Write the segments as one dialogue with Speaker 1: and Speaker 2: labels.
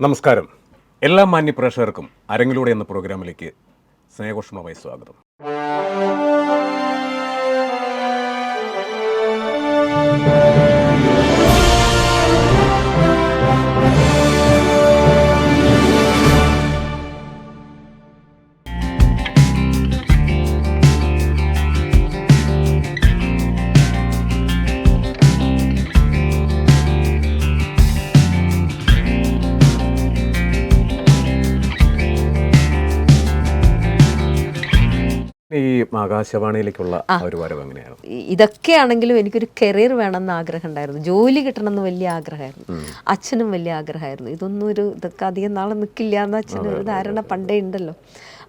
Speaker 1: നമസ്കാരം. എല്ലാ മാന്യ പ്രേക്ഷകർക്കും അരങ്ങിലൂടെ എന്ന പ്രോഗ്രാമിലേക്ക് സ്നേഹോഷ്മമായി സ്വാഗതം. ഈ ആകാശവാണിയിലേക്കുള്ള ഒരു വരവ് എങ്ങനെയാണ്
Speaker 2: ഇ- ഇതൊക്കെയാണെങ്കിലും എനിക്കൊരു കരിയർ വേണമെന്ന് ആഗ്രഹം ഉണ്ടായിരുന്നു ജോലി കിട്ടണമെന്ന് വലിയ ആഗ്രഹമായിരുന്നു. അച്ഛനും വലിയ ആഗ്രഹമായിരുന്നു. ഇതൊന്നും ഒരു ഇതൊക്കെ അധികം നാളെ നിൽക്കില്ല എന്ന് അച്ഛന് ഒരു ധാരണ പണ്ടേ ഉണ്ടല്ലോ.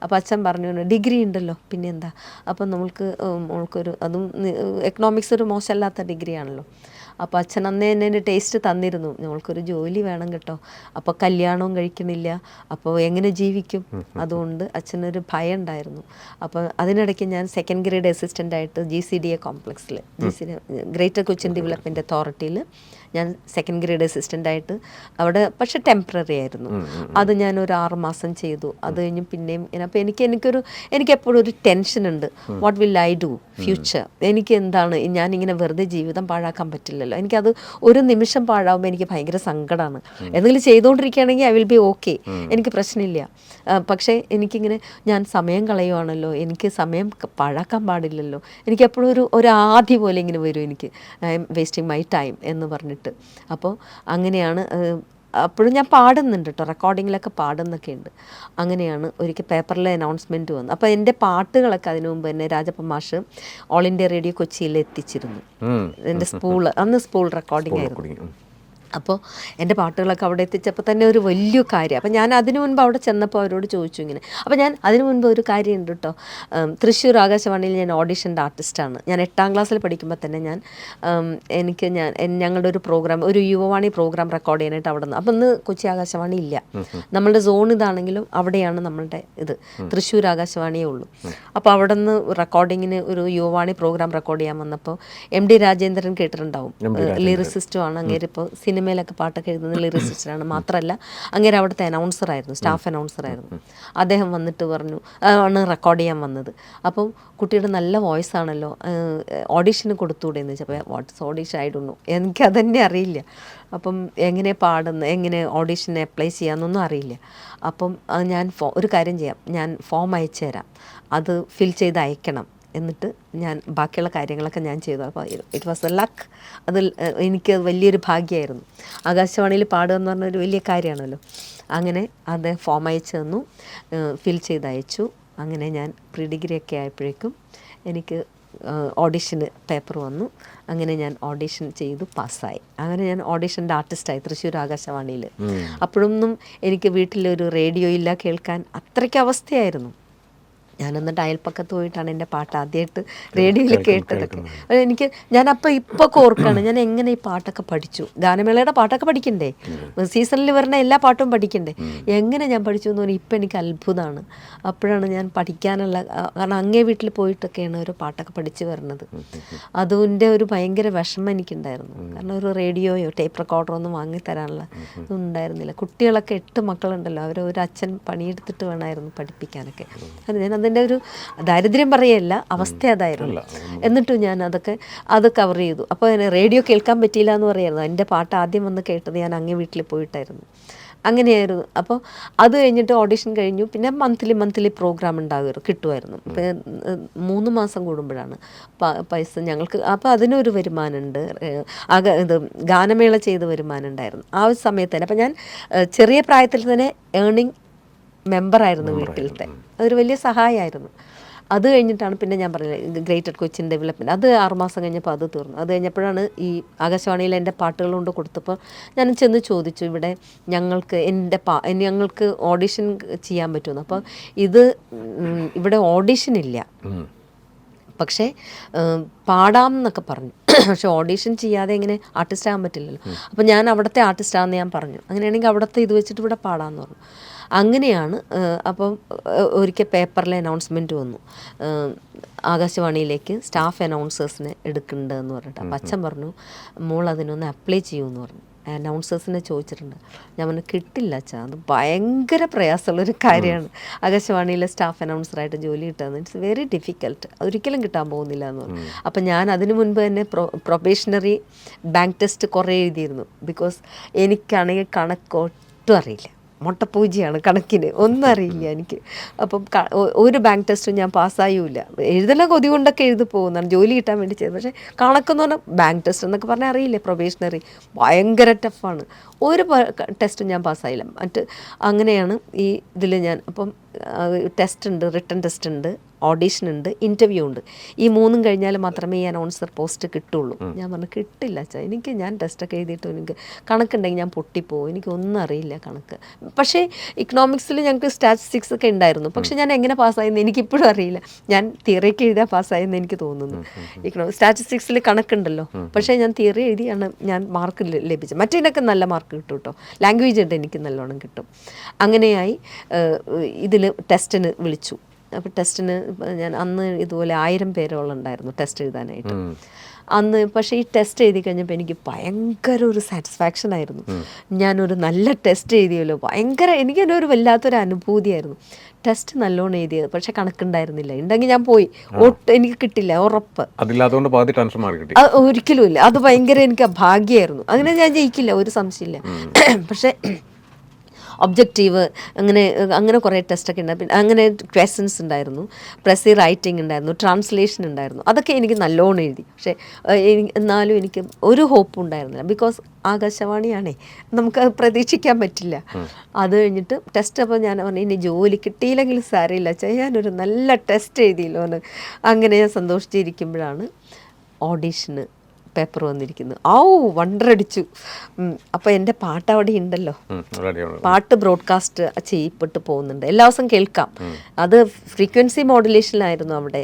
Speaker 2: അപ്പോൾ അച്ഛൻ പറഞ്ഞു ഡിഗ്രി ഉണ്ടല്ലോ പിന്നെന്താ? അപ്പം നമ്മൾക്ക് നമ്മൾക്കൊരു മോൾക്കൊരു അതും എക്കണോമിക്സ് ഒരു മോശമല്ലാത്ത ഡിഗ്രിയാണല്ലോ. അപ്പോൾ അച്ഛൻ അന്നേ എന്നെ എന്റെ ടേസ്റ്റ് തന്നിരുന്നു. ഞങ്ങൾക്കൊരു ജോലി വേണം കേട്ടോ. അപ്പോൾ കല്യാണവും കഴിക്കണില്ല അപ്പോൾ എങ്ങനെ ജീവിക്കും? അതുകൊണ്ട് അച്ഛനൊരു ഭയം ഉണ്ടായിരുന്നു. അപ്പോൾ അതിനിടയ്ക്ക് ഞാൻ സെക്കൻഡ് ഗ്രേഡ് അസിസ്റ്റന്റ് ആയിട്ട് ജി സി ഡി എ കോംപ്ലക്സിൽ G C D greater Cochin development അതോറിറ്റിയിൽ ഞാൻ സെക്കൻഡ് ഗ്രേഡ് അസിസ്റ്റന്റ് ആയിട്ട് അവിടെ പക്ഷെ ടെമ്പററി ആയിരുന്നു. അത് ഞാൻ ഒരു ആറ് മാസം ചെയ്തു. അത് കഴിഞ്ഞ് പിന്നെയും അപ്പോൾ എനിക്ക് എനിക്കൊരു എനിക്ക് എപ്പോഴും ഒരു ടെൻഷൻ ഉണ്ട്. What will I do future എനിക്ക് എന്താണ് ഞാനിങ്ങനെ വെറുതെ ജീവിതം പാഴാക്കാൻ പറ്റില്ലല്ലോ. എനിക്കത് ഒരു നിമിഷം പാഴാകുമ്പോൾ എനിക്ക് ഭയങ്കര സങ്കടമാണ് എന്തെങ്കിലും ചെയ്തുകൊണ്ടിരിക്കുകയാണെങ്കിൽ ഐ വിൽ ബി ഓക്കെ എനിക്ക് പ്രശ്നമില്ല. പക്ഷേ എനിക്കിങ്ങനെ ഞാൻ സമയം കളയുവാണല്ലോ. എനിക്ക് സമയം പാഴാക്കാൻ പാടില്ലല്ലോ. എനിക്ക് എപ്പോഴും ഒരു ഒരു ആദ്യ പോലെ ഇങ്ങനെ വരും എനിക്ക്. I'm wasting my time എന്ന് പറഞ്ഞിട്ട് അപ്പോൾ അങ്ങനെയാണ് അപ്പോഴും ഞാൻ പാടുന്നുണ്ട് കേട്ടോ റെക്കോർഡിങ്ങിലൊക്കെ പാടുന്നൊക്കെ ഉണ്ട് അങ്ങനെയാണ് ഒരിക്കൽ പേപ്പറിലെ അനൗൺസ്മെന്റ് വന്നു അപ്പോൾ എന്റെ പാട്ടുകളൊക്കെ അതിനു മുമ്പ് തന്നെ രാജപ്പ മാഷ് ഓൾ ഇന്ത്യ റേഡിയോ കൊച്ചിയിൽ എത്തിച്ചിരുന്നു. എന്റെ സ്പൂൾ അന്ന് സ്കൂൾ റെക്കോർഡിംഗ് ആയിരുന്നു. അപ്പോൾ എന്റെ പാട്ടുകളൊക്കെ അവിടെ എത്തിച്ചപ്പോൾ തന്നെ ഒരു വലിയ കാര്യം. അപ്പോൾ ഞാൻ അതിനു മുൻപ് അവിടെ ചെന്നപ്പോൾ അവരോട് ചോദിച്ചു ഇങ്ങനെ. അപ്പോൾ ഞാൻ അതിനു മുൻപ് ഒരു കാര്യമുണ്ട് കേട്ടോ. തൃശ്ശൂർ ആകാശവാണിയിൽ ഞാൻ ഓഡിഷന്റെ ആർട്ടിസ്റ്റാണ്. ഞാൻ എട്ടാം ക്ലാസ്സിൽ പഠിക്കുമ്പോൾ തന്നെ ഞാൻ എനിക്ക് ഞാൻ ഞങ്ങളുടെ ഒരു പ്രോഗ്രാം ഒരു യുവവാണി പ്രോഗ്രാം റെക്കോർഡ് ചെയ്യാനായിട്ട് അവിടെ നിന്ന്. അപ്പം ഇന്ന് കൊച്ചി ആകാശവാണി ഇല്ല. നമ്മളുടെ സോൺ ഇതാണെങ്കിലും അവിടെയാണ് നമ്മളുടെ ഇത്. തൃശ്ശൂർ ആകാശവാണിയേ ഉള്ളൂ. അപ്പോൾ അവിടെ നിന്ന് റെക്കോർഡിങ്ങിന് ഒരു യുവവാണി പ്രോഗ്രാം റെക്കോർഡ് ചെയ്യാൻ വന്നപ്പോൾ എം ഡി രാജേന്ദ്രൻ കേട്ടിട്ടുണ്ടാവും. ലിറിസിസ്റ്റുമാണ് അങ്ങേരിപ്പോൾ സിനിമ സിനിമയിലൊക്കെ പാട്ടൊക്കെ എഴുതുന്ന ലിറിസിസ്റ്റാണ്. മാത്രമല്ല അങ്ങനെ അവിടുത്തെ അനൗൺസർ ആയിരുന്നു സ്റ്റാഫ് അനൗൺസർ ആയിരുന്നു. അദ്ദേഹം വന്നിട്ട് പറഞ്ഞു ആണ് റെക്കോർഡ് ചെയ്യാൻ വന്നത്. അപ്പം കുട്ടിയുടെ നല്ല വോയിസ് ആണല്ലോ ഓഡീഷന് കൊടുത്തൂടെ എന്ന് വെച്ചപ്പോൾ വാട്ട്സ് ഓഡീഷൻ ആയിടുന്നു എനിക്കതന്നെ അറിയില്ല. അപ്പം എങ്ങനെ പാടുന്ന എങ്ങനെ ഓഡീഷന് അപ്ലൈ ചെയ്യാമെന്നൊന്നും അറിയില്ല. അപ്പം ഞാൻ ഒരു കാര്യം ചെയ്യാം. ഞാൻ ഫോം അയച്ചു തരാം അത് ഫിൽ ചെയ്ത് അയക്കണം. എന്നിട്ട് ഞാൻ ബാക്കിയുള്ള കാര്യങ്ങളൊക്കെ ഞാൻ ചെയ്തു. അപ്പോൾ ഇറ്റ് വാസ് എ ലക്ക് അത് എനിക്ക് വലിയൊരു ഭാഗ്യമായിരുന്നു. ആകാശവാണിയിൽ പാടുക എന്ന് പറഞ്ഞൊരു വലിയ കാര്യമാണല്ലോ. അങ്ങനെ അത് ഫോം അയച്ചു തന്നു. ഫിൽ ചെയ്ത് അയച്ചു അങ്ങനെ ഞാൻ പ്രീ ഡിഗ്രി ഒക്കെ ആയപ്പോഴേക്കും എനിക്ക് ഓഡിഷന് പേപ്പർ വന്നു. അങ്ങനെ ഞാൻ ഓഡിഷൻ ചെയ്തു പാസ്സായി. അങ്ങനെ ഞാൻ ഓഡിഷന്റെ ആർട്ടിസ്റ്റായി തൃശ്ശൂർ ആകാശവാണിയിൽ. അപ്പോഴൊന്നും എനിക്ക് വീട്ടിലൊരു റേഡിയോ ഇല്ല കേൾക്കാൻ അത്രയ്ക്ക് അവസ്ഥയായിരുന്നു. ടയൽ അയൽപ്പക്കത്ത് പോയിട്ടാണ് എന്റെ പാട്ട് ആദ്യമായിട്ട് റേഡിയോയിൽ കേട്ടതൊക്കെ. എനിക്ക് ഞാനപ്പോൾ ഇപ്പോൾ ഓർക്കാണ് ഞാൻ എങ്ങനെ ഈ പാട്ടൊക്കെ പഠിച്ചു. ഗാനമേളയുടെ പാട്ടൊക്കെ പഠിക്കണ്ടേ? സീസണിൽ വരുന്ന എല്ലാ പാട്ടും പഠിക്കണ്ടേ? എങ്ങനെ ഞാൻ പഠിച്ചു എന്ന് പറഞ്ഞാൽ ഇപ്പം എനിക്ക് അത്ഭുതമാണ് അപ്പോഴാണ് ഞാൻ പഠിക്കാനുള്ള കാരണം അങ്ങേ വീട്ടിൽ പോയിട്ടൊക്കെയാണ് ഒരു പാട്ടൊക്കെ പഠിച്ചു വരുന്നത്. അതിന്റെ ഒരു ഭയങ്കര വിഷമം എനിക്കുണ്ടായിരുന്നു. കാരണം ഒരു റേഡിയോയോ ടേപ്പ് റെക്കോർഡറോ ഒന്നും വാങ്ങിത്തരാനുള്ള ഇതൊന്നും ഉണ്ടായിരുന്നില്ല കുട്ടികളൊക്കെ എട്ട് മക്കളുണ്ടല്ലോ അവർ ഒരു അച്ഛൻ പണിയെടുത്തിട്ട് വേണമായിരുന്നു പഠിപ്പിക്കാനൊക്കെ. അത് ഞാൻ അതിന്റെ ഒരു ദാരിദ്ര്യം പറയല്ല അവസ്ഥ അതായിരുന്നു. എന്നിട്ടും ഞാൻ അതൊക്കെ അത് കവർ ചെയ്തു. അപ്പോൾ റേഡിയോ കേൾക്കാൻ പറ്റിയില്ല എന്ന് പറയായിരുന്നു. എന്റെ പാട്ട് ആദ്യം വന്ന് കേട്ടത് ഞാൻ അങ്ങേ വീട്ടിൽ പോയിട്ടായിരുന്നു. അങ്ങനെയായിരുന്നു. അപ്പോൾ അത് കഴിഞ്ഞിട്ട് ഓഡിഷൻ കഴിഞ്ഞു. പിന്നെ മന്ത്ലി മന്ത്ലി പ്രോഗ്രാം ഉണ്ടാകുമായിരുന്നു കിട്ടുമായിരുന്നു. മൂന്ന് മാസം കൂടുമ്പോഴാണ് പൈസ ഞങ്ങൾക്ക് അപ്പോൾ അതിനൊരു വരുമാനമുണ്ട്. ആകെ ഇത് ഗാനമേള ചെയ്ത് വരുമാനം ഉണ്ടായിരുന്നു ആ ഒരു സമയത്ത് തന്നെ. അപ്പം ഞാൻ ചെറിയ പ്രായത്തിൽ തന്നെ ഏണിംഗ് മെമ്പറായിരുന്നു വീട്ടിലത്തെ. അതൊരു വലിയ സഹായമായിരുന്നു. അത് കഴിഞ്ഞിട്ടാണ് പിന്നെ ഞാൻ പറഞ്ഞത് ഗ്രേറ്റർ കൊച്ചിൻ ഡെവലപ്മെന്റ്. അത് ആറുമാസം കഴിഞ്ഞപ്പോൾ അത് തീർന്നു. അത് കഴിഞ്ഞപ്പോഴാണ് ഈ ആകാശവാണിയിൽ എന്റെ പാട്ടുകൾ കൊണ്ട് കൊടുത്തപ്പോൾ ഞാൻ ചെന്ന് ചോദിച്ചു ഇവിടെ ഞങ്ങൾക്ക് എന്റെ പാ ഞങ്ങൾക്ക് ഓഡിഷൻ ചെയ്യാൻ പറ്റുമെന്ന്. അപ്പോൾ ഇത് ഇവിടെ ഓഡിഷൻ ഇല്ല. പക്ഷേ പാടാം എന്നൊക്കെ പറഞ്ഞു. പക്ഷെ ഓഡീഷൻ ചെയ്യാതെ എങ്ങനെ ആർട്ടിസ്റ്റ് ആകാൻ പറ്റില്ലല്ലോ അപ്പോൾ ഞാൻ അവിടുത്തെ ആർട്ടിസ്റ്റാന്ന് ഞാൻ പറഞ്ഞു. അങ്ങനെയാണെങ്കിൽ അവിടുത്തെ ഇത് വെച്ചിട്ട് ഇവിടെ പാടാമെന്ന് പറഞ്ഞു. അങ്ങനെയാണ് അപ്പം ഒരിക്കൽ പേപ്പറിൽ അനൗൺസ്മെന്റ് വന്നു. ആകാശവാണിയിലേക്ക് സ്റ്റാഫ് അനൗൺസേഴ്സിനെ എടുക്കേണ്ടതെന്ന് പറഞ്ഞിട്ട്. അപ്പം അച്ഛൻ പറഞ്ഞു മോൾ അതിനൊന്ന് അപ്ലൈ ചെയ്യുമെന്ന് പറഞ്ഞു. അനൗൺസേഴ്സിനെ ചോദിച്ചിട്ടുണ്ട്. ഞാൻ പറഞ്ഞു കിട്ടില്ല അച്ഛാ അത് ഭയങ്കര പ്രയാസമുള്ളൊരു കാര്യമാണ്. ആകാശവാണിയിലെ സ്റ്റാഫ് അനൗൺസറായിട്ട് ജോലി കിട്ടുക ഇറ്റ്സ് വെരി ഡിഫിക്കൽട്ട് ഒരിക്കലും കിട്ടാൻ പോകുന്നില്ല എന്ന് പറഞ്ഞു അപ്പം ഞാൻ അതിനു മുൻപ് തന്നെ പ്രൊ പ്രൊബേഷണറി ബാങ്ക് ടെസ്റ്റ് കുറേ എഴുതിയിരുന്നു. ബിക്കോസ് എനിക്കാണെങ്കിൽ കണക്കൊട്ടും അറിയില്ല. മുട്ടപ്പൂജിയാണ് കണക്കിന്. ഒന്നും അറിയില്ല എനിക്ക്. അപ്പം ഒരു ബാങ്ക് ടെസ്റ്റും ഞാൻ പാസ്സായൂല എഴുതല കൊതി കൊണ്ടൊക്കെ എഴുതി പോകുന്നതാണ്. ജോലി കിട്ടാൻ വേണ്ടി ചെയ്തത്. പക്ഷേ കണക്കെന്ന് പറഞ്ഞാൽ ബാങ്ക് ടെസ്റ്റ് എന്നൊക്കെ പറഞ്ഞാൽ അറിയില്ലേ? പ്രൊബേഷണറി ഭയങ്കര ടഫാണ് ഒരു ടെസ്റ്റും ഞാൻ പാസ്സായില്ല. മറ്റ് അങ്ങനെയാണ് ഈ ഇതിൽ ഞാൻ അപ്പം ടെസ്റ്റ് ഉണ്ട് റിട്ടേൺ ടെസ്റ്റ് ഉണ്ട്. ഓഡീഷൻ ഉണ്ട് ഇന്റർവ്യൂ ഉണ്ട്. ഈ മൂന്നും കഴിഞ്ഞാൽ മാത്രമേ ഈ അനൗൺസർ പോസ്റ്റ് കിട്ടുള്ളൂ. ഞാൻ പറഞ്ഞു കിട്ടില്ല അച്ഛാ എനിക്ക് ഞാൻ ടെസ്റ്റൊക്കെ എഴുതിയിട്ട് എനിക്ക് കണക്കുണ്ടെങ്കിൽ ഞാൻ പൊട്ടിപ്പോകും എനിക്കൊന്നും അറിയില്ല കണക്ക്. പക്ഷേ ഇക്കണോമിക്സിൽ ഞങ്ങൾക്ക് സ്റ്റാറ്റിസ്റ്റിക്സ് ഒക്കെ ഉണ്ടായിരുന്നു. പക്ഷേ ഞാൻ എങ്ങനെ പാസ്സായെന്ന് എനിക്കിപ്പോഴും അറിയില്ല. ഞാൻ തിയറിക്ക് എഴുതിയാൽ പാസ്സായെന്ന് എനിക്ക് തോന്നുന്നു. ഇക്കണോ സ്റ്റാറ്റിസ്റ്റിക്സിൽ കണക്കുണ്ടല്ലോ. പക്ഷേ ഞാൻ തിയറി എഴുതിയാണ് ഞാൻ മാർക്ക് ലഭിച്ചത്. മറ്റേതിനൊക്കെ നല്ല മാർക്ക് കിട്ടും കേട്ടോ. ലാംഗ്വേജ് ഉണ്ട് എനിക്ക് നല്ലോണം കിട്ടും. അങ്ങനെയായി ഇതിൽ ടെസ്റ്റിന് വിളിച്ചു. അപ്പോൾ ടെസ്റ്റിന് ഞാൻ അന്ന് ഇതുപോലെ ആയിരം പേരോളം ഉണ്ടായിരുന്നു ടെസ്റ്റ് എഴുതാനായിട്ട്. അന്ന് പക്ഷേ ഈ ടെസ്റ്റ് എഴുതി കഴിഞ്ഞപ്പോൾ എനിക്ക് ഭയങ്കര ഒരു സാറ്റിസ്ഫാക്ഷൻ ആയിരുന്നു. ഞാനൊരു നല്ല ടെസ്റ്റ് എഴുതിയല്ലോ. ഭയങ്കര എനിക്ക് തന്നെ ഒരു വല്ലാത്തൊരു അനുഭൂതിയായിരുന്നു. ടെസ്റ്റ് നല്ലോണം എഴുതിയത് പക്ഷെ കണക്കുണ്ടായിരുന്നില്ല. ഉണ്ടെങ്കിൽ ഞാൻ പോയി. ഒട്ടും എനിക്ക് കിട്ടില്ല ഉറപ്പ്.
Speaker 1: അതില്ലാത്തതുകൊണ്ട് പകുതി ടെൻഷൻ മാറി കിട്ടി.
Speaker 2: അത് ഒരിക്കലും ഇല്ല. അത് ഭയങ്കര എനിക്ക് ഭാഗ്യമായിരുന്നു അങ്ങനെ ഞാൻ ജയിക്കില്ല ഒരു സംശയമില്ല. പക്ഷേ ഒബ്ജക്റ്റീവ് അങ്ങനെ അങ്ങനെ കുറേ ടെസ്റ്റൊക്കെ ഉണ്ട്. പിന്നെ അങ്ങനെ ക്വസ്റ്റ്യൻസ് ഉണ്ടായിരുന്നു. പ്രസി റൈറ്റിംഗ് ഉണ്ടായിരുന്നു. ട്രാൻസ്ലേഷൻ ഉണ്ടായിരുന്നു. അതൊക്കെ എനിക്ക് നല്ലോണം എഴുതി. പക്ഷേ എന്നാലും എനിക്ക് ഒരു ഹോപ്പ് ഉണ്ടായിരുന്നില്ല. ബിക്കോസ് ആകാശവാണിയാണേ. നമുക്ക് പ്രതീക്ഷിക്കാൻ പറ്റില്ല. അത് കഴിഞ്ഞിട്ട് ടെസ്റ്റ് അപ്പോൾ ഞാൻ പറഞ്ഞു ഇനി ജോലി കിട്ടിയില്ലെങ്കിൽ സാരമില്ല ചെയ്യാനൊരു നല്ല ടെസ്റ്റ് എഴുതിയല്ലോ അങ്ങനെ ഞാൻ സന്തോഷിച്ചിരിക്കുമ്പോഴാണ് ഓഡീഷന് പേപ്പർ വന്നിരിക്കുന്നു. ഔ വണ്ടറടിച്ചു അപ്പോൾ എന്റെ പാട്ട് അവിടെ ഉണ്ടല്ലോ. പാട്ട് ബ്രോഡ്കാസ്റ്റ് ചെയ്യപ്പെട്ട് പോകുന്നുണ്ട്. എല്ലാ ദിവസം കേൾക്കാം. അത് ഫ്രീക്വൻസി മോഡുലേഷനിലായിരുന്നു അവിടെ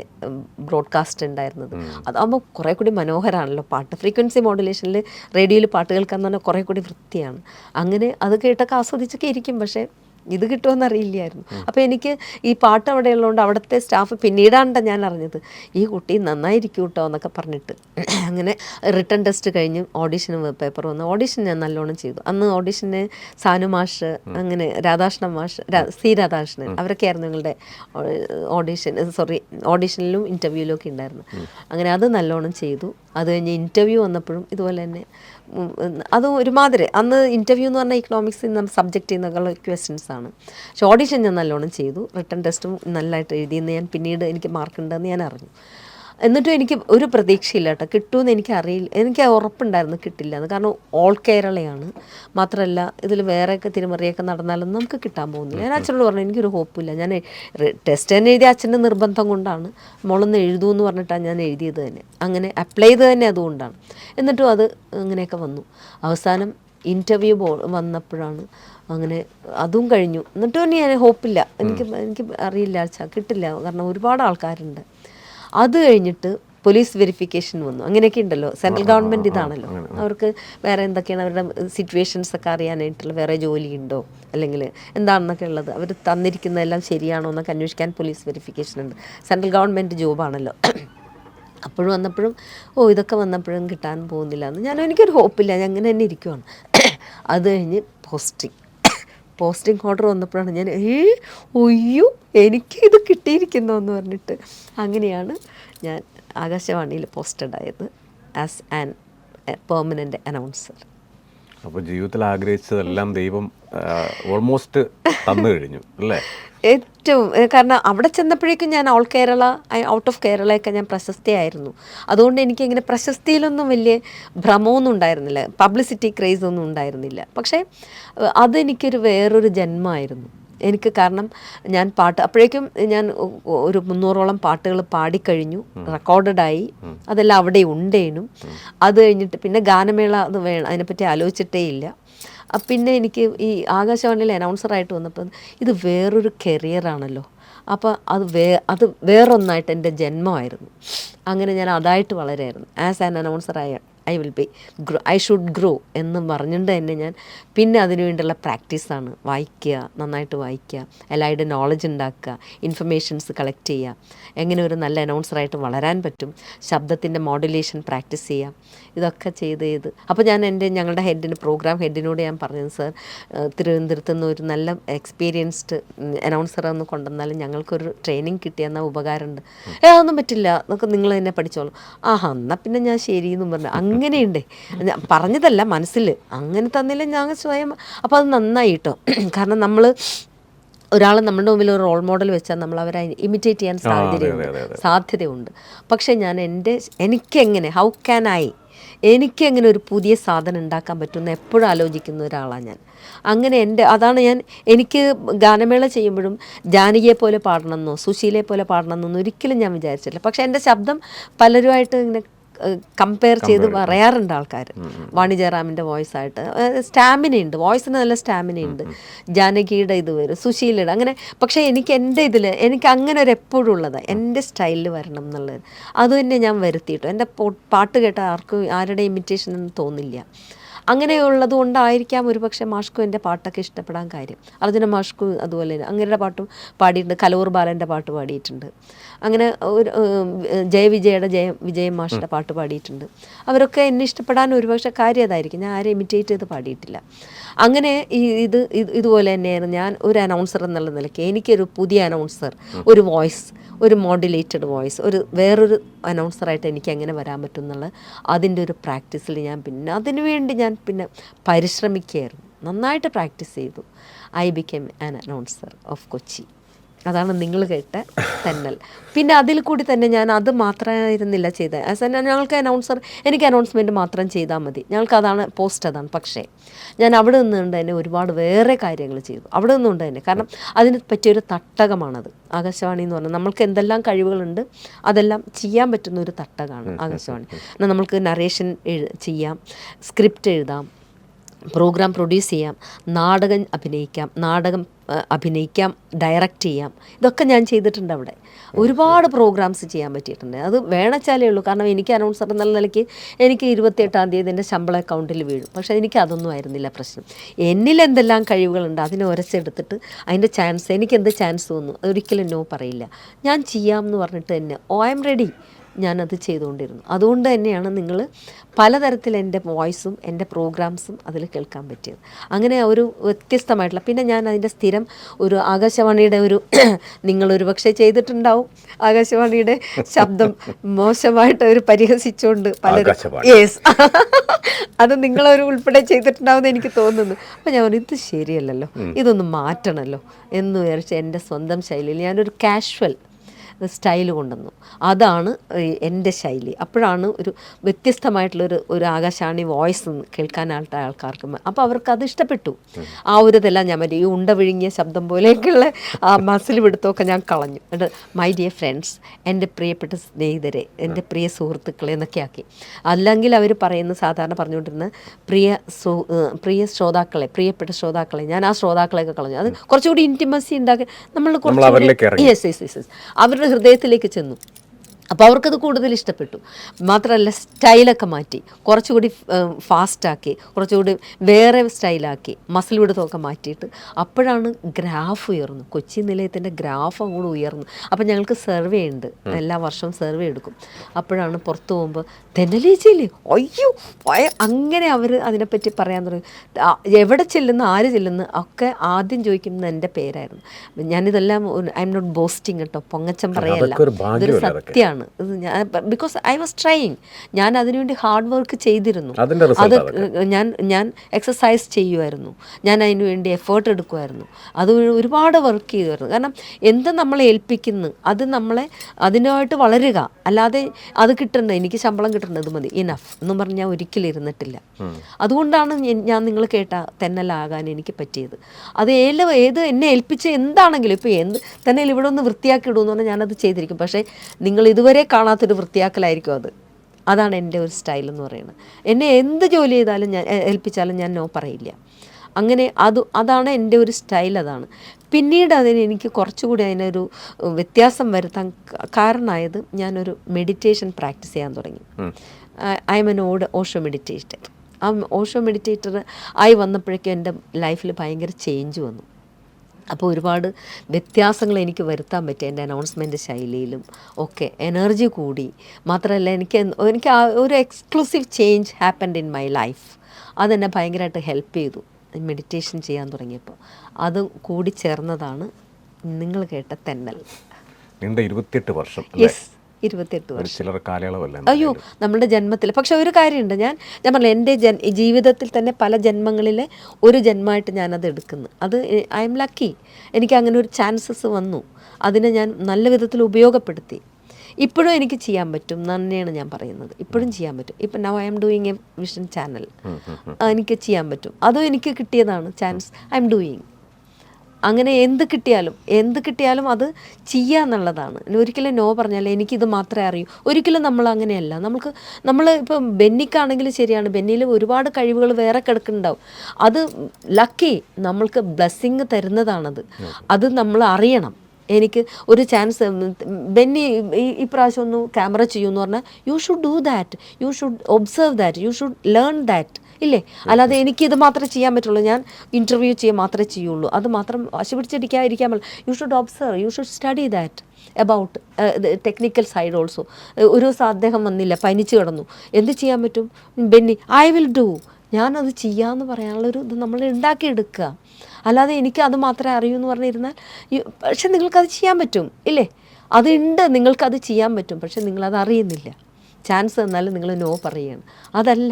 Speaker 2: ബ്രോഡ്കാസ്റ്റ് ഉണ്ടായിരുന്നത്. അതാകുമ്പോൾ കുറേ കൂടി മനോഹരമാണല്ലോ പാട്ട്. ഫ്രീക്വൻസി മോഡുലേഷനിൽ റേഡിയോയിൽ പാട്ട് കേൾക്കാൻ എന്ന് പറഞ്ഞാൽ കുറേ കൂടി വൃത്തിയാണ്. അങ്ങനെ അത് കേട്ടൊക്കെ ആസ്വദിച്ചൊക്കെ ഇരിക്കും. പക്ഷേ ഇത് കിട്ടുമെന്ന് അറിയില്ലായിരുന്നു. അപ്പോൾ എനിക്ക് ഈ പാട്ട് അവിടെ ഉള്ളതുകൊണ്ട് അവിടുത്തെ സ്റ്റാഫ് പിന്നീടാണ്ട ഞാൻ അറിഞ്ഞത്. ഈ കുട്ടി നന്നായിരിക്കും കേട്ടോ എന്നൊക്കെ പറഞ്ഞിട്ട്. അങ്ങനെ റിട്ടേൺ ടെസ്റ്റ് കഴിഞ്ഞ് ഓഡീഷന് പേപ്പർ വന്നു ഓഡീഷൻ ഞാൻ നല്ലോണം ചെയ്തു. അന്ന് ഓഡീഷന് സാനു മാഷ് അങ്ങനെ രാധാകൃഷ്ണൻ മാഷ് സി രാധാകൃഷ്ണൻ അവരൊക്കെ ആയിരുന്നു ഞങ്ങളുടെ ഓഡീഷൻ സോറി ഓഡീഷനിലും ഇന്റർവ്യൂവിലും ഒക്കെ ഉണ്ടായിരുന്നു. അങ്ങനെ അത് നല്ലോണം ചെയ്തു. അത് കഴിഞ്ഞ് ഇന്റർവ്യൂ വന്നപ്പോഴും ഇതുപോലെ തന്നെ അത് ഒരുമാതിരി. അന്ന് ഇന്റർവ്യൂ എന്ന് പറഞ്ഞാൽ ഇക്കണോമിക്സ് നിന്ന് സബ്ജക്റ്റ് നിന്നുള്ള ക്വസ്റ്റ്യൻസ് ആണ്. പക്ഷേ ഓഡീഷൻ ഞാൻ നല്ലോണം ചെയ്തു. റിട്ടേൺ ടെസ്റ്റും നല്ലതായിട്ട് എഴുതിയെന്ന് ഞാൻ പിന്നീട് എനിക്ക് മാർക്ക് ഉണ്ടെന്ന് ഞാൻ അറിഞ്ഞു. എന്നിട്ടും എനിക്ക് ഒരു പ്രതീക്ഷയില്ല കേട്ടോ. കിട്ടുമെന്ന് എനിക്ക് അറിയില്ല എനിക്ക് ഉറപ്പുണ്ടായിരുന്നു കിട്ടില്ല എന്ന്. കാരണം ഓൾ കേരളയാണ്. മാത്രമല്ല ഇതിൽ വേറെയൊക്കെ തിരുമറിയൊക്കെ നടന്നാലൊന്നും നമുക്ക് കിട്ടാൻ പോകുന്നില്ല. ഞാൻ അച്ഛനോട് പറഞ്ഞു എനിക്കൊരു ഹോപ്പില്ല ഞാൻ ടെസ്റ്റ് തന്നെ എഴുതിയ അച്ഛന്റെ നിർബന്ധം കൊണ്ടാണ്. മോളൊന്ന് എഴുതൂ എന്ന് പറഞ്ഞിട്ടാണ് ഞാൻ എഴുതിയത് തന്നെ. അങ്ങനെ അപ്ലൈ ചെയ്ത് തന്നെ അതുകൊണ്ടാണ്. എന്നിട്ടും അത് അങ്ങനെയൊക്കെ വന്നു. അവസാനം ഇന്റർവ്യൂ പോ വന്നപ്പോഴാണ് അങ്ങനെ അതും കഴിഞ്ഞു. എന്നിട്ടും ഞാൻ ഹോപ്പില്ല എനിക്ക് എനിക്ക് അറിയില്ല. കിട്ടില്ല. കാരണം ഒരുപാട് ആൾക്കാരുണ്ട്. അത് കഴിഞ്ഞിട്ട് പോലീസ് വെരിഫിക്കേഷൻ വന്നു. അങ്ങനെയൊക്കെ ഉണ്ടല്ലോ. സെൻട്രൽ ഗവൺമെന്റ് ഇതാണല്ലോ. അവർക്ക് വേറെ എന്തൊക്കെയാണ് അവരുടെ സിറ്റുവേഷൻസ് ഒക്കെ അറിയാനായിട്ടുള്ള വേറെ ജോലി ഉണ്ടോ അല്ലെങ്കിൽ എന്താണെന്നൊക്കെ ഉള്ളത് അവർ തന്നിരിക്കുന്നതെല്ലാം ശരിയാണോ എന്നൊക്കെ അന്വേഷിക്കാൻ പോലീസ് വെരിഫിക്കേഷൻ ഉണ്ട്. സെൻട്രൽ ഗവൺമെന്റ് ജോബാണല്ലോ. അപ്പോഴും വന്നപ്പോഴും ഓ ഇതൊക്കെ വന്നപ്പോഴും കിട്ടാൻ പോകുന്നില്ല എന്ന്. ഞാൻ എനിക്കൊരു ഹോപ്പില്ല ഞാൻ അങ്ങനെ തന്നെ ഇരിക്കുവാണ്. അത് കഴിഞ്ഞ് പോസ്റ്റിംഗ് പോസ്റ്റിംഗ് ഓർഡർ വന്നപ്പോഴാണ് ഞാൻ ഏ ഒയ്യോ എനിക്ക് ഇത് കിട്ടിയിരിക്കുന്നു എന്ന് പറഞ്ഞിട്ട്. അങ്ങനെയാണ് ഞാൻ ആകാശവാണിയിൽ പോസ്റ്റഡ് ആയത് ആസ് ആൻ പെർമനന്റ് അനൗൺസർ
Speaker 1: അപ്പോൾ ജീവിതത്തിൽ ആഗ്രഹിച്ചതെല്ലാം ദൈവം ഓൾമോസ്റ്റ് തന്നു കഴിഞ്ഞു അല്ലേ?
Speaker 2: ഏറ്റവും കാരണം അവിടെ ചെന്നപ്പോഴേക്കും ഞാൻ ഓൾ കേരള ഔട്ട് ഓഫ് കേരളയൊക്കെ ഞാൻ പ്രശസ്തിയായിരുന്നു. അതുകൊണ്ട് എനിക്ക് ഇങ്ങനെ പ്രശസ്തിയിലൊന്നും വലിയ ഭ്രമമൊന്നും ഉണ്ടായിരുന്നില്ല. പബ്ലിസിറ്റി ക്രേസ് ഒന്നും ഉണ്ടായിരുന്നില്ല. പക്ഷേ അതെനിക്കൊരു വേറൊരു ജന്മമായിരുന്നു. എനിക്ക് കാരണം ഞാൻ പാട്ട് അപ്പോഴേക്കും ഞാൻ ഒരു മുന്നൂറോളം പാട്ടുകൾ പാടിക്കഴിഞ്ഞു റെക്കോർഡഡായി. അതെല്ലാം അവിടെ ഉണ്ടേനും. അത് കഴിഞ്ഞിട്ട് പിന്നെ ഗാനമേള അത് വേണം അതിനെപ്പറ്റി ആലോചിച്ചിട്ടേ ഇല്ല. പിന്നെ എനിക്ക് ഈ ആകാശവാണിയിൽ അനൗൺസറായിട്ട് വന്നപ്പോൾ ഇത് വേറൊരു കരിയറാണല്ലോ അപ്പോൾ അത് വേ അത് വേറൊന്നായിട്ട് എന്റെ ജന്മമായിരുന്നു. അങ്ങനെ ഞാൻ അതായിട്ട് വളരെയായിരുന്നു as an അനൗൺസറായ I will be grow I should grow എന്ന് പറഞ്ഞിട്ട് തന്നെ ഞാൻ പിന്നെ അതിനു വേണ്ടിയുള്ള പ്രാക്ടീസാണ് വായിക്കുക നന്നായിട്ട് വായിക്കുക എല്ലാവരുടെ നോളജ് ഉണ്ടാക്കുക ഇൻഫർമേഷൻസ് കളക്ട് ചെയ്യുക. എങ്ങനെ ഒരു നല്ല അനൗൺസറായിട്ട് വളരാൻ പറ്റും ശബ്ദത്തിന്റെ മോഡുലേഷൻ പ്രാക്ടീസ് ചെയ്യാം ഇതൊക്കെ ചെയ്ത് ചെയ്ത്. അപ്പോൾ ഞാൻ എന്റെ ഞങ്ങളുടെ ഹെഡിന് പ്രോഗ്രാം ഹെഡിനോട് ഞാൻ പറഞ്ഞു സർ തിരുവനന്തപുരത്ത് നിന്ന് ഒരു നല്ല എക്സ്പീരിയൻസ്ഡ് അനൗൺസറെ ഒന്ന് കൊണ്ടുവന്നാലും ഞങ്ങൾക്കൊരു ട്രെയിനിങ് കിട്ടിയെന്ന ഉപകാരമുണ്ട്. ഏ അതൊന്നും പറ്റില്ല നമുക്ക് നിങ്ങൾ തന്നെ പഠിച്ചോളൂ. ആഹാ എന്നാൽ പിന്നെ ഞാൻ ശരിയെന്നും പറഞ്ഞു. അങ്ങനെയുണ്ട്. ഞാൻ പറഞ്ഞതല്ല മനസ്സിൽ. അങ്ങനെ തന്നില്ല ഞാൻ സ്വയം. അപ്പോൾ അത് നന്നായി കേട്ടോ കാരണം നമ്മൾ ഒരാൾ നമ്മുടെ മുമ്പിൽ ഒരു റോൾ മോഡൽ വെച്ചാൽ നമ്മൾ അവരെ ഇമിറ്റേറ്റ് ചെയ്യാൻ സാഹചര്യമുണ്ട് സാധ്യതയുണ്ട്. പക്ഷേ ഞാൻ എന്റെ എനിക്കെങ്ങനെ ഹൗ ക്യാൻ ഐ എനിക്കെങ്ങനെ ഒരു പുതിയ സാധനം ഉണ്ടാക്കാൻ പറ്റുമെന്ന് എപ്പോഴും ആലോചിക്കുന്ന ഒരാളാണ് ഞാൻ. അങ്ങനെ എന്റെ അതാണ് ഞാൻ എനിക്ക് ഗാനമേള ചെയ്യുമ്പോഴും ജാനകിയെ പോലെ പാടണമെന്നോ സുശീലയെ പോലെ പാടണമെന്നൊന്നും ഒരിക്കലും ഞാൻ വിചാരിച്ചിട്ടില്ല. പക്ഷേ എന്റെ ശബ്ദം പലരുമായിട്ട് ഇങ്ങനെ കമ്പയർ ചെയ്ത് പറയാറുണ്ട് ആൾക്കാർ വാണി ജയറാമിന്റെ വോയിസ് ആയിട്ട് സ്റ്റാമിന ഉണ്ട് വോയിസിന് നല്ല സ്റ്റാമിന ഉണ്ട് ജാനകിയുടെ ഇത് വരും സുശീലയുടെ അങ്ങനെ. പക്ഷേ എനിക്ക് എന്റെ ഇതിൽ എനിക്ക് അങ്ങനെ ഒരു എപ്പോഴും ഉള്ളത് എന്റെ സ്റ്റൈലിൽ വരണം എന്നുള്ളത്. അത് തന്നെ ഞാൻ വരുത്തിയിട്ടു. എന്റെ പാട്ട് കേട്ട ആർക്കും ആരുടെ ഇമിറ്റേഷൻ ഒന്നും തോന്നില്ല. അങ്ങനെയുള്ളത് കൊണ്ടായിരിക്കാം ഒരുപക്ഷെ മാഷ്കുവിന്റെ എന്റെ പാട്ടൊക്കെ ഇഷ്ടപ്പെടാൻ കാര്യം. അർജുന മാഷ്കു അതുപോലെ തന്നെ അങ്ങനെയുടെ പാട്ടും പാടിയിട്ടുണ്ട്. കലൂർ ബാലന്റെ പാട്ട് പാടിയിട്ടുണ്ട്. അങ്ങനെ ഒരു ജയവിജയുടെ ജയ വിജയ മാഷിന്റെ പാട്ട് പാടിയിട്ടുണ്ട്. അവരൊക്കെ എന്നെ ഇഷ്ടപ്പെടാൻ ഒരുപക്ഷെ കാര്യം അതായിരിക്കും. ഞാൻ ആരെ ഇമിറ്റേറ്റ് ചെയ്ത് പാടിയിട്ടില്ല. അങ്ങനെ ഈ ഇത് ഇത് ഇതുപോലെ തന്നെയാണ് ഞാൻ ഒരു അനൗൺസർ എന്നുള്ള നിലയ്ക്ക് എനിക്കൊരു പുതിയ അനൗൺസർ ഒരു വോയിസ് ഒരു മോഡുലേറ്റഡ് വോയിസ് ഒരു വേറൊരു അനൗൺസറായിട്ട് എനിക്ക് എങ്ങനെ വരാൻ പറ്റും എന്നുള്ള അതിന്റെ ഒരു പ്രാക്ടീസിൽ ഞാൻ പിന്നെ അതിനുവേണ്ടി ഞാൻ പിന്നെ പരിശ്രമിക്കുകയായിരുന്നു. നന്നായിട്ട് പ്രാക്ടീസ് ചെയ്തു. I became an announcer of Kochi അതാണ് നിങ്ങൾ കേട്ട തന്നൽ. പിന്നെ അതിൽ കൂടി തന്നെ ഞാൻ അത് മാത്രമായിരുന്നില്ല ചെയ്തത് ആസ് എൻ ഞങ്ങൾക്ക് അനൗൺസർ എനിക്ക് അനൗൺസ്മെന്റ് മാത്രം ചെയ്താൽ മതി. ഞങ്ങൾക്ക് അതാണ് പോസ്റ്റ് അതാണ്. പക്ഷേ ഞാൻ അവിടെ നിന്നുകൊണ്ട് തന്നെ ഒരുപാട് വേറെ കാര്യങ്ങൾ ചെയ്തു. അവിടെ നിന്നുകൊണ്ട് തന്നെ. കാരണം അതിന് പറ്റിയൊരു തട്ടകമാണത്. ആകാശവാണി എന്ന് പറഞ്ഞാൽ നമ്മൾക്ക് എന്തെല്ലാം കഴിവുകളുണ്ട് അതെല്ലാം ചെയ്യാൻ പറ്റുന്ന ഒരു തട്ടകമാണ് ആകാശവാണി. നമ്മൾക്ക് നറേഷൻ ചെയ്യാം. സ്ക്രിപ്റ്റ് എഴുതാം. പ്രോഗ്രാം പ്രൊഡ്യൂസ് ചെയ്യാം നാടകം അഭിനയിക്കാം നാടകം അഭിനയിക്കാം ഡയറക്റ്റ് ചെയ്യാം. ഇതൊക്കെ ഞാൻ ചെയ്തിട്ടുണ്ട് അവിടെ. ഒരുപാട് പ്രോഗ്രാംസ് ചെയ്യാൻ പറ്റിയിട്ടുണ്ട്. അത് വേണച്ചാലേ ഉള്ളൂ. കാരണം എനിക്ക് അനൗൺസർ എന്നുള്ള നിലയ്ക്ക് എനിക്ക് ഇരുപത്തിയെട്ടാം തീയതി എന്റെ ശമ്പള അക്കൗണ്ടിൽ വീഴും. പക്ഷേ എനിക്ക് അതൊന്നും ആയിരുന്നില്ല പ്രശ്നം. എന്നിൽ എന്തെല്ലാം കഴിവുകളുണ്ട് അതിനെ ഒരച്ചെടുത്തിട്ട് അതിന്റെ ചാൻസ് എനിക്ക് എന്ത് ചാൻസ് തോന്നുന്നു അതൊരിക്കലും നോ പറയില്ല. ഞാൻ ചെയ്യാം എന്ന് പറഞ്ഞിട്ട് തന്നെ ഓ ഐ എം റെഡി ഞാനത് ചെയ്തുകൊണ്ടിരുന്നു. അതുകൊണ്ട് തന്നെയാണ് നിങ്ങൾ പലതരത്തിൽ എന്റെ വോയിസും എന്റെ പ്രോഗ്രാംസും അതിൽ കേൾക്കാൻ പറ്റിയത്. അങ്ങനെ ഒരു വ്യത്യസ്തമായിട്ടുള്ള പിന്നെ ഞാൻ അതിന്റെ സ്ഥിരം ഒരു ആകാശവാണിയുടെ ഒരു നിങ്ങളൊരു പക്ഷേ ചെയ്തിട്ടുണ്ടാവും. ആകാശവാണിയുടെ ശബ്ദം മോശമായിട്ട് ഒരു പരിഹസിച്ചുകൊണ്ട് പലരും. യെസ് അത് നിങ്ങളൊരു ഉൾപ്പെടെ ചെയ്തിട്ടുണ്ടാവുമെന്ന് എനിക്ക് തോന്നുന്നു. അപ്പം ഞാൻ ഇത് ശരിയല്ലല്ലോ. ഇതൊന്ന് മാറ്റണമല്ലോ എന്ന് വിചാരിച്ച് എന്റെ സ്വന്തം ശൈലിയിൽ ഞാനൊരു കാഷ്വൽ സ്റ്റൈൽ കൊണ്ടുവന്നു. അതാണ് എന്റെ ശൈലി. അപ്പോഴാണ് ഒരു വ്യത്യസ്തമായിട്ടുള്ളൊരു ഒരു ആകാശവാണി വോയിസ് കേൾക്കാനായിട്ട് ആൾക്കാർക്ക് അപ്പോൾ അവർക്ക് അത് ഇഷ്ടപ്പെട്ടു. ആ ഒരു ഇതെല്ലാം ഞാൻ മറ്റേ ഈ ഉണ്ട വിഴുങ്ങിയ ശബ്ദം പോലെയൊക്കെയുള്ള ആ മസിൽ പിടുത്തമൊക്കെ ഞാൻ കളഞ്ഞു. എന്നിട്ട് മൈ ഡിയർ ഫ്രണ്ട്സ് എന്റെ പ്രിയപ്പെട്ട സ്നേഹിതരെ എന്റെ പ്രിയ സുഹൃത്തുക്കളെ എന്നൊക്കെ ആക്കി അല്ലെങ്കിൽ അവർ പറയുന്ന സാധാരണ പറഞ്ഞുകൊണ്ടിരുന്ന പ്രിയ സു പ്രിയ ശ്രോതാക്കളെ പ്രിയപ്പെട്ട ശ്രോതാക്കളെ ഞാൻ ആ ശ്രോതാക്കളെയൊക്കെ കളഞ്ഞു. അത് കുറച്ചുകൂടി ഇന്റിമസി ഉണ്ടാക്കി. നമ്മൾ
Speaker 1: കുറച്ച്
Speaker 2: യെസ് യെസ് യെസ് അവരുടെ ഹൃദയത്തിലേക്ക് ചെന്നു. അപ്പോൾ അവർക്കത് കൂടുതൽ ഇഷ്ടപ്പെട്ടു. മാത്രമല്ല സ്റ്റൈലൊക്കെ മാറ്റി. കുറച്ചുകൂടി ഫാസ്റ്റാക്കി കുറച്ചുകൂടി വേറെ സ്റ്റൈലാക്കി മസിൽ വിടുത്തമൊക്കെ മാറ്റിയിട്ട് അപ്പോഴാണ് ഗ്രാഫ് ഉയർന്നു. കൊച്ചി നിലയത്തിന്റെ ഗ്രാഫ് അങ്ങോട്ട് ഉയർന്നു. അപ്പം ഞങ്ങൾക്ക് സർവേ ഉണ്ട്. എല്ലാ വർഷവും സർവേ എടുക്കും. അപ്പോഴാണ് പുറത്ത് പോകുമ്പോൾ തെന്നലേച്ചില്ലേ അയ്യോ അങ്ങനെ അവർ അതിനെപ്പറ്റി പറയാൻ തുടങ്ങി. എവിടെ ചെല്ലുന്നു ആര് ചെല്ലുന്നു ഒക്കെ ആദ്യം ചോദിക്കുന്നത് എന്റെ പേരായിരുന്നു. ഞാനിതെല്ലാം ഐ എം നോട്ട് ബോസ്റ്റിങ് കേട്ടോ പൊങ്ങച്ചം പറയല്ല.
Speaker 1: അതൊരു
Speaker 2: ഇതൊരു
Speaker 1: ഭാഗ്യമല്ലേ
Speaker 2: ഇത് ഞാൻ ബിക്കോസ് ഐ വാസ് ട്രൈയിങ് ഞാൻ അതിനുവേണ്ടി ഹാർഡ് വർക്ക് ചെയ്തിരുന്നു. അത് ഞാൻ ഞാൻ എക്സസൈസ് ചെയ്യുമായിരുന്നു. ഞാൻ അതിനുവേണ്ടി എഫേർട്ട് എടുക്കുമായിരുന്നു. അത് ഒരുപാട് വർക്ക് ചെയ്യുമായിരുന്നു കാരണം എന്ത് നമ്മളെ ഏൽപ്പിക്കുന്നു അത് നമ്മളെ അതിനായിട്ട് വളരുക. അല്ലാതെ അത് കിട്ടണ്ട എനിക്ക് ശമ്പളം കിട്ടണ്ട ഇത് മതി. ഇനഫ് എന്ന് പറഞ്ഞാൽ ഒരിക്കലും ഇരുന്നിട്ടില്ല. അതുകൊണ്ടാണ് ഞാൻ- നിങ്ങൾ കേട്ട തെന്നലാകാൻ എനിക്ക് പറ്റിയത്. അത് ഏത് ഏത് എന്നെ ഏൽപ്പിച്ച എന്താണെങ്കിലും ഇപ്പോൾ എന്ത് തന്നെ ഇവിടെ ഒന്ന് വൃത്തിയാക്കി ഇടുമെന്ന് പറഞ്ഞാൽ ഞാനത് ചെയ്തിരിക്കും. പക്ഷേ നിങ്ങൾ ഇതുവരെ കാണാത്തൊരു വൃത്തിയാക്കലായിരിക്കും അത്. അതാണ് എന്റെ ഒരു സ്റ്റൈൽ എന്ന് പറയുന്നത്. എന്നെ എന്ത് ജോലി ചെയ്താലും ഞാൻ ഏൽപ്പിച്ചാലും ഞാൻ നോ പറയില്ല. അങ്ങനെ അത് അതാണ് എന്റെ ഒരു സ്റ്റൈൽ അതാണ്. പിന്നീട് അതിന് എനിക്ക് കുറച്ചുകൂടി അതിനൊരു വ്യത്യാസം വരുത്താൻ കാരണമായത് ഞാനൊരു മെഡിറ്റേഷൻ പ്രാക്ടീസ് ചെയ്യാൻ തുടങ്ങി. I'm an odd Osho meditator ആ ഓഷോ മെഡിറ്റേറ്റർ ആയി വന്നപ്പോഴേക്കും എന്റെ ലൈഫിൽ ഭയങ്കര ചേഞ്ച് വന്നു. അപ്പോൾ ഒരുപാട് വ്യത്യാസങ്ങൾ എനിക്ക് വരുത്താൻ പറ്റി എന്റെ അനൗൺസ്മെന്റ് ശൈലിയിലും ഒക്കെ. എനർജി കൂടി. മാത്രമല്ല എനിക്ക് എനിക്ക് ആ ഒരു exclusive change happened in my life അതെന്നെ ഭയങ്കരമായിട്ട് ഹെൽപ്പ് ചെയ്തു. മെഡിറ്റേഷൻ ചെയ്യാൻ തുടങ്ങിയപ്പോൾ. അത് കൂടി ചേർന്നതാണ് നിങ്ങൾ കേട്ട തെന്നൽ.
Speaker 1: നീണ്ട ഇരുപത്തിയെട്ട് വർഷം
Speaker 2: ഇരുപത്തെട്ട് വർഷം.
Speaker 1: ഒരു ചിലർ കാലയളവല്ല
Speaker 2: അയ്യോ നമ്മുടെ ജന്മത്തിൽ. പക്ഷെ ഒരു കാര്യമുണ്ട്. ഞാൻ ഞാൻ പറഞ്ഞു എന്റെ ജൻ ജീവിതത്തിൽ തന്നെ പല ജന്മങ്ങളിലെ ഒരു ജന്മമായിട്ട് ഞാനത് എടുക്കുന്നു. അത് ഐ എം ലക്കി. എനിക്ക് അങ്ങനെ ഒരു ചാൻസസ് വന്നു. അതിനെ ഞാൻ നല്ല വിധത്തിൽ ഉപയോഗപ്പെടുത്തി. ഇപ്പോഴും എനിക്ക് ചെയ്യാൻ പറ്റും നന്നെയാണ് ഞാൻ പറയുന്നത്. ഇപ്പോഴും ചെയ്യാൻ പറ്റും. ഇപ്പം now I'm doing a vision channel എനിക്ക് ചെയ്യാൻ പറ്റും. അതും എനിക്ക് കിട്ടിയതാണ് ചാൻസ്. ഐ എം ഡൂയിങ് അങ്ങനെ എന്ത് കിട്ടിയാലും എന്ത് കിട്ടിയാലും അത് ചെയ്യുക എന്നുള്ളതാണ്. ഒരിക്കലും നോ പറഞ്ഞാൽ എനിക്കിത് മാത്രമേ അറിയൂ. ഒരിക്കലും നമ്മൾ അങ്ങനെയല്ല. നമുക്ക് നമ്മൾ ഇപ്പം ബെന്നിക്കാണെങ്കിൽ ശരിയാണ്. ബെന്നിയിൽ ഒരുപാട് കഴിവുകൾ വേറെ കിടക്കുന്നുണ്ടാവും. അത് ലക്കി നമ്മൾക്ക് ബ്ലെസ്സിങ് തരുന്നതാണത്. അത് നമ്മൾ അറിയണം. എനിക്ക് ഒരു ചാൻസ് ബെന്നി ഈ- പ്രാവശ്യം ഒന്ന് ക്യാമറ ചെയ്യുമെന്ന് പറഞ്ഞാൽ you should do that you should observe that you should learn that ഇല്ലേ? അല്ലാതെ എനിക്ക് ഇത് മാത്രമേ ചെയ്യാൻ പറ്റുള്ളൂ. ഞാൻ ഇന്റർവ്യൂ ചെയ്യാൻ മാത്രമേ ചെയ്യുള്ളൂ. അത് മാത്രം വശി പിടിച്ചടിക്കാതിരിക്കാൻ പറ്റില്ല you should observe you should study that about technical side also ഒരു ദിവസം അദ്ദേഹം വന്നില്ല. പനിച്ച് കിടന്നു. എന്ത് ചെയ്യാൻ പറ്റും? ബെന്നി ഐ വിൽ ഡു ഞാനത് ചെയ്യാമെന്ന് പറയാനുള്ളൊരു ഇത് നമ്മൾ ഉണ്ടാക്കിയെടുക്കുക. അല്ലാതെ എനിക്ക് അത് മാത്രമേ അറിയൂ എന്ന് പറഞ്ഞിരുന്നാൽ പക്ഷേ പക്ഷെ നിങ്ങൾക്കത് ചെയ്യാൻ പറ്റും. ഇല്ലേ? അതുണ്ട്. നിങ്ങൾക്കത് ചെയ്യാൻ പറ്റും. പക്ഷെ നിങ്ങളത് അറിയുന്നില്ല. ചാൻസ് തന്നാലും നിങ്ങൾ നോ പറയുകയാണ് അതല്ല.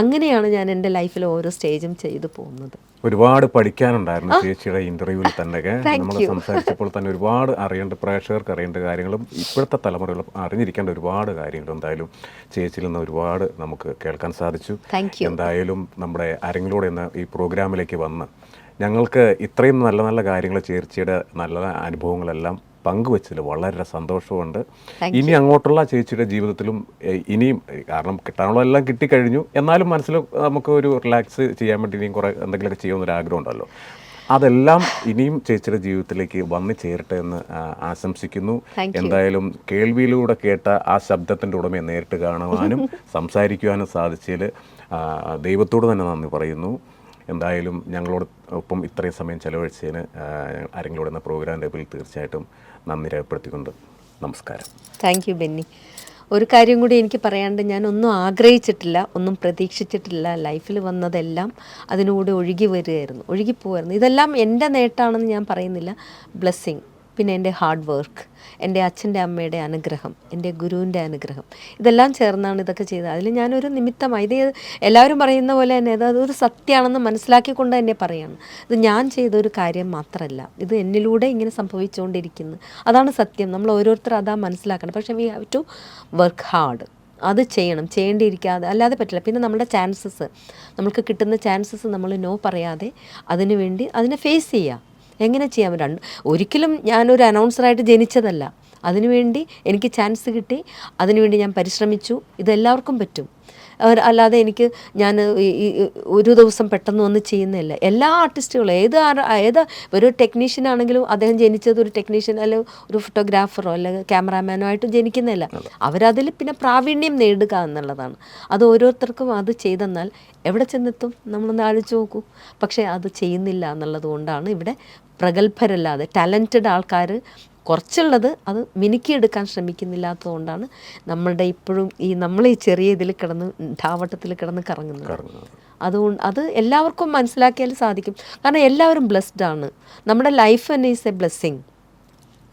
Speaker 2: അങ്ങനെയാണ് ഞാൻ എന്റെ ലൈഫിൽ ഓരോ സ്റ്റേജും ചെയ്തു പോകുന്നത്.
Speaker 1: ഒരുപാട് പഠിക്കാനുണ്ടായിരുന്നു ചേച്ചിയുടെ ഇന്റർവ്യൂവിൽ തന്നെ നമ്മൾ സംസാരിച്ചപ്പോൾ തന്നെ ഒരുപാട് അറിയേണ്ട പ്രേക്ഷകർക്ക് അറിയേണ്ട കാര്യങ്ങളും ഇപ്പോഴത്തെ തലമുറകൾ അറിഞ്ഞിരിക്കേണ്ട ഒരുപാട് കാര്യങ്ങൾ എന്തായാലും ചേച്ചിയിൽ നിന്ന് ഒരുപാട് നമുക്ക് കേൾക്കാൻ സാധിച്ചു. എന്തായാലും നമ്മുടെ അരങ്ങിലൂടെ ഇന്ന് ഈ പ്രോഗ്രാമിലേക്ക് വന്ന് ഞങ്ങൾക്ക് ഇത്രയും നല്ല നല്ല കാര്യങ്ങൾ ചേച്ചിയുടെ നല്ല അനുഭവങ്ങളെല്ലാം പങ്കുവച്ചതിൽ വളരെ സന്തോഷമുണ്ട്. ഇനി അങ്ങോട്ടുള്ള ചേച്ചിയുടെ ജീവിതത്തിലും ഇനിയും കാരണം കിട്ടാനുള്ള എല്ലാം കിട്ടിക്കഴിഞ്ഞു. എന്നാലും മനസ്സിൽ നമുക്ക് ഒരു റിലാക്സ് ചെയ്യാൻ വേണ്ടി ഇനിയും കുറേ എന്തെങ്കിലുമൊക്കെ ചെയ്യുമെന്നൊരു ആഗ്രഹം ഉണ്ടല്ലോ അതെല്ലാം ഇനിയും ചേച്ചിയുടെ ജീവിതത്തിലേക്ക് വന്നു ചേരട്ടെ എന്ന് ആശംസിക്കുന്നു. എന്തായാലും കേൾവിയിലൂടെ കേട്ട ആ ശബ്ദത്തിന്റെ ഉടമയെ നേരിട്ട് കാണുവാനും സംസാരിക്കുവാനും സാധിച്ചതിൽ ദൈവത്തോട് തന്നെ നന്ദി പറയുന്നു. എന്തായാലും ഞങ്ങളോട് ഒപ്പം ഇത്രയും സമയം ചെലവഴിച്ചതിന് ആരെങ്കിലും എന്ന പ്രോഗ്രാം പേരിൽ തീർച്ചയായിട്ടും നന്ദി രേഖപ്പെടുത്തിക്കൊണ്ട് നമസ്കാരം.
Speaker 2: താങ്ക് യു ബെന്നി ഒരു കാര്യം കൂടി എനിക്ക് പറയാണ്ട് ഞാൻ ഒന്നും ആഗ്രഹിച്ചിട്ടില്ല ഒന്നും പ്രതീക്ഷിച്ചിട്ടില്ല ലൈഫിൽ വന്നതെല്ലാം അതിനൂടെ ഒഴുകി വരികയായിരുന്നു. ഒഴുകി പോവായിരുന്നു. ഇതെല്ലാം എന്റെ നേട്ടമാണെന്ന് ഞാൻ പറയുന്നില്ല. ബ്ലെസ്സിങ് പിന്നെ എന്റെ ഹാർഡ് വർക്ക് എന്റെ അച്ഛന്റെ അമ്മയുടെ അനുഗ്രഹം എന്റെ ഗുരുവിന്റെ അനുഗ്രഹം. ഇതെല്ലാം ചേർന്നാണ് ഇതൊക്കെ ചെയ്തത്. അതിൽ ഞാനൊരു നിമിത്തമായി ഇത് എല്ലാവരും പറയുന്ന പോലെ തന്നെ അത് അതൊരു സത്യമാണെന്ന് മനസ്സിലാക്കിക്കൊണ്ട് തന്നെ പറയാണ്. ഇത് ഞാൻ ചെയ്തൊരു കാര്യം മാത്രമല്ല ഇത് എന്നിലൂടെ ഇങ്ങനെ സംഭവിച്ചുകൊണ്ടിരിക്കുന്നു. അതാണ് സത്യം. നമ്മൾ ഓരോരുത്തർ അതാ മനസ്സിലാക്കണം. പക്ഷേ we have to work hard അത് ചെയ്യണം. ചെയ്യേണ്ടിയിരിക്കാതെ അല്ലാതെ പറ്റില്ല. പിന്നെ നമ്മുടെ ചാൻസസ് നമുക്ക് കിട്ടുന്ന ചാൻസസ് നമ്മൾ നോ പറയാതെ അതിനു വേണ്ടി അതിനെ ഫേസ് ചെയ്യുക. എങ്ങനെ ചെയ്യാൻ പറ്റും രണ്ട് ഒരിക്കലും ഞാനൊരു അനൗൺസറായിട്ട് ജനിച്ചതല്ല. അതിനുവേണ്ടി എനിക്ക് ചാൻസ് കിട്ടി. അതിനുവേണ്ടി ഞാൻ പരിശ്രമിച്ചു. ഇതെല്ലാവർക്കും പറ്റും. അല്ലാതെ എനിക്ക് ഞാൻ ഒരു ദിവസം പെട്ടെന്ന് വന്ന് ചെയ്യുന്നില്ല എല്ലാ ആർട്ടിസ്റ്റുകളും ഏത് ഏത് ഒരു ടെക്നീഷ്യൻ ആണെങ്കിലും അദ്ദേഹം ജനിച്ചത് ഒരു ടെക്നീഷ്യൻ അല്ലെങ്കിൽ ഒരു ഫോട്ടോഗ്രാഫറോ അല്ലെങ്കിൽ ക്യാമറാമാനോ ആയിട്ട് ജനിക്കുന്നില്ല അവരതിൽ പിന്നെ പ്രാവീണ്യം നേടുക എന്നുള്ളതാണ്. അത് ഓരോരുത്തർക്കും അത് ചെയ്തെന്നാൽ എവിടെ ചെന്നെത്തും? നമ്മളൊന്ന് ആലോചിച്ച് നോക്കൂ. പക്ഷേ അത് ചെയ്യുന്നില്ല എന്നുള്ളത് കൊണ്ടാണ് ഇവിടെ പ്രഗത്ഭരല്ലാതെ ടാലന്റഡ് ആൾക്കാർ കുറച്ചുള്ളത് അത് മിനുക്കിയെടുക്കാൻ ശ്രമിക്കുന്നില്ലാത്തതുകൊണ്ടാണ് നമ്മളുടെ ഇപ്പോഴും ഈ നമ്മൾ ഈ ചെറിയ ഇതിൽ കിടന്ന് ധാവട്ടത്തിൽ കിടന്ന് കറങ്ങുന്നത്. അതുകൊണ്ട് അത് എല്ലാവർക്കും മനസ്സിലാക്കിയാൽ സാധിക്കും. കാരണം എല്ലാവരും ബ്ലെസ്ഡ് ആണ്. നമ്മുടെ ലൈഫ് തന്നെ ഈസ് എ ബ്ലെസ്സിങ്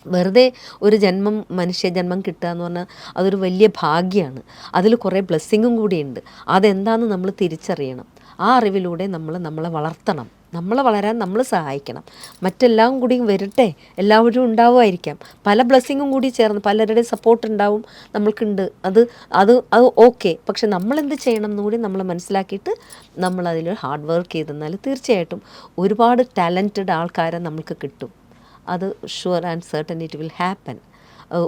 Speaker 2: വെറുതെ ഒരു ജന്മം മനുഷ്യജന്മം കിട്ടുക എന്ന് പറഞ്ഞാൽ അതൊരു വലിയ ഭാഗ്യമാണ് അതിൽ കുറേ ബ്ലെസ്സിങ്ങും കൂടിയുണ്ട്. അതെന്താണെന്ന് നമ്മൾ തിരിച്ചറിയണം. ആ അറിവിലൂടെ നമ്മൾ നമ്മളെ വളർത്തണം. നമ്മളെ വളരാൻ നമ്മൾ സഹായിക്കണം. മറ്റെല്ലാം കൂടിയും വരട്ടെ എല്ലാവരും ഉണ്ടാവുമായിരിക്കാം. പല ബ്ലെസ്സിങ്ങും കൂടി ചേർന്ന് പലരുടെയും സപ്പോർട്ട് ഉണ്ടാവും നമ്മൾക്കുണ്ട്. അത് അത് അത് ഓക്കെ പക്ഷെ നമ്മളെന്ത് ചെയ്യണം എന്ന് കൂടി നമ്മൾ മനസ്സിലാക്കിയിട്ട് നമ്മൾ അതിൽ ഹാർഡ് വർക്ക് ചെയ്തെന്നാൽ തീർച്ചയായിട്ടും ഒരുപാട് ടാലന്റഡ് ആൾക്കാരെ നമുക്ക് കിട്ടും. അത് sure and certain it will happen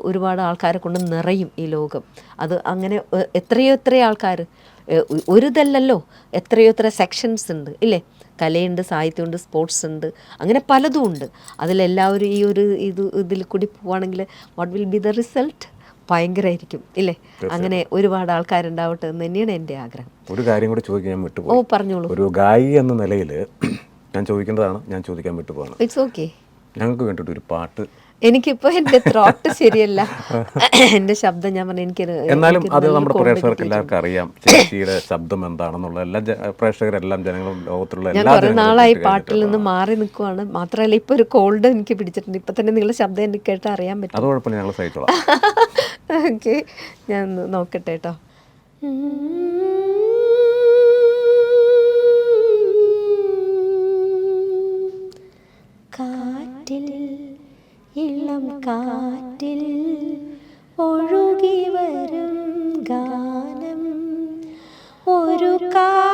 Speaker 2: ഒരുപാട് ആൾക്കാരെ കൊണ്ട് നിറയും ഈ ലോകം. അത് അങ്ങനെ എത്രയോ എത്രയോ ആൾക്കാർ ഒരു ഇതല്ലല്ലോ എത്രയോ എത്ര സെക്ഷൻസ് ഉണ്ട്. ഇല്ലേ? കലയുണ്ട് സാഹിത്യമുണ്ട് സ്പോർട്സ് ഉണ്ട്. അങ്ങനെ പലതും ഉണ്ട്. അതിലെല്ലാവരും ഈ ഒരു ഇത് ഇതിൽ കൂടി പോവുകയാണെങ്കിൽ what will be the result ഭയങ്കരമായിരിക്കും ഇല്ലേ? അങ്ങനെ ഒരുപാട് ആൾക്കാരുണ്ടാവട്ടെ എന്ന് തന്നെയാണ് എന്റെ ആഗ്രഹം.
Speaker 1: ഒരു കാര്യം കൂടി ചോദിക്കാൻ ഞാൻ
Speaker 2: ഓ പറഞ്ഞോളൂ.
Speaker 1: ഒരു ഗായി എന്ന നിലയിൽ ഞാൻ ചോദിക്കേണ്ടതാണ്. ഞാൻ ചോദിക്കാൻ വിട്ടുപോകണം
Speaker 2: ഇറ്റ്സ് ഓക്കെ
Speaker 1: ഞങ്ങൾക്ക് വേണ്ടിയിട്ട് ഒരു പാട്ട്
Speaker 2: എനിക്കിപ്പോ എന്റെ ത്രോട്ട് ശരിയല്ല. എന്റെ ശബ്ദം ഞാൻ പറഞ്ഞു എനിക്ക്
Speaker 1: എന്നാലും അത് നമ്മുടെ പ്രേക്ഷകർക്ക് എല്ലാവർക്കും അറിയാം. ചേച്ചിയുടെ ശബ്ദം എന്താണെന്നുള്ള എല്ലാ പ്രേക്ഷകരെല്ലാം ജനങ്ങളും ലോകത്തുള്ള
Speaker 2: ഞാൻ
Speaker 1: എല്ലാ
Speaker 2: കുറെ നാളായി പാട്ടിൽ നിന്ന് മാറി നിൽക്കുവാണ് മാത്രമല്ല ഇപ്പൊ ഒരു കോൾഡ് എനിക്ക് പിടിച്ചിട്ടുണ്ട്. ഇപ്പൊ തന്നെ നിങ്ങളുടെ ശബ്ദം എനിക്ക് കേട്ട് അറിയാൻ പറ്റും.
Speaker 1: അത് കുഴപ്പമില്ല ഞങ്ങൾ സഹിച്ചോളാം.
Speaker 2: ഓക്കെ ഞാൻ നോക്കട്ടെ കേട്ടോ. കാറ്റിൽ ഒഴുകി വരും ഗാനം. ഒരു കാണാ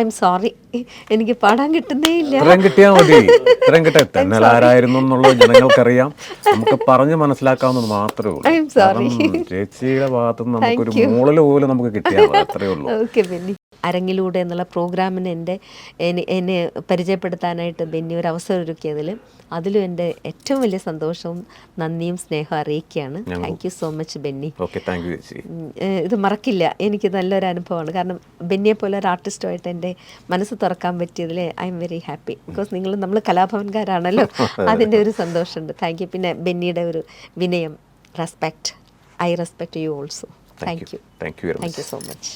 Speaker 2: ഐ എം സോറി എനിക്ക് പാടാൻ കിട്ടുന്നേ ഇല്ല.
Speaker 1: ഇത്രയും കിട്ടിയാൽ മതി. ഇത്രയും തെന്നൽ ആരായിരുന്നു എന്നുള്ളത് ജനങ്ങൾക്കറിയാം. നമുക്ക് പറഞ്ഞ് മനസ്സിലാക്കാവുന്നത് മാത്രമേ ഉള്ളൂ. ചേച്ചിയുടെ ഭാഗത്ത് നിന്ന് നമുക്കൊരു മൂളൽ പോലും നമുക്ക് കിട്ടിയാൽ അത്രേ ഉള്ളൂ.
Speaker 2: അരങ്ങിലൂടെ എന്നുള്ള പ്രോഗ്രാമിന് എന്റെ എന്നെ പരിചയപ്പെടുത്താനായിട്ട് ബെന്നി ഒരു അവസരം ഒരുക്കിയതിൽ അതിലും എന്റെ ഏറ്റവും വലിയ സന്തോഷവും നന്ദിയും സ്നേഹവും അറിയിക്കുകയാണ്. Thank you so much Benny. ഇത് മറക്കില്ല. എനിക്ക് നല്ലൊരു അനുഭവമാണ്. കാരണം ബെന്നിയെ പോലെ ഒരു ആർട്ടിസ്റ്റുമായിട്ട് എന്റെ മനസ്സ് തുറക്കാൻ പറ്റിയതിൽ I'm very happy. Because നിങ്ങൾ നമ്മൾ കലാഭവൻകാരാണല്ലോ. അതിന്റെ ഒരു സന്തോഷമുണ്ട്. താങ്ക് യു പിന്നെ ബെന്നിയുടെ ഒരു വിനയം respect I respect you also thank you
Speaker 1: thank
Speaker 2: you so much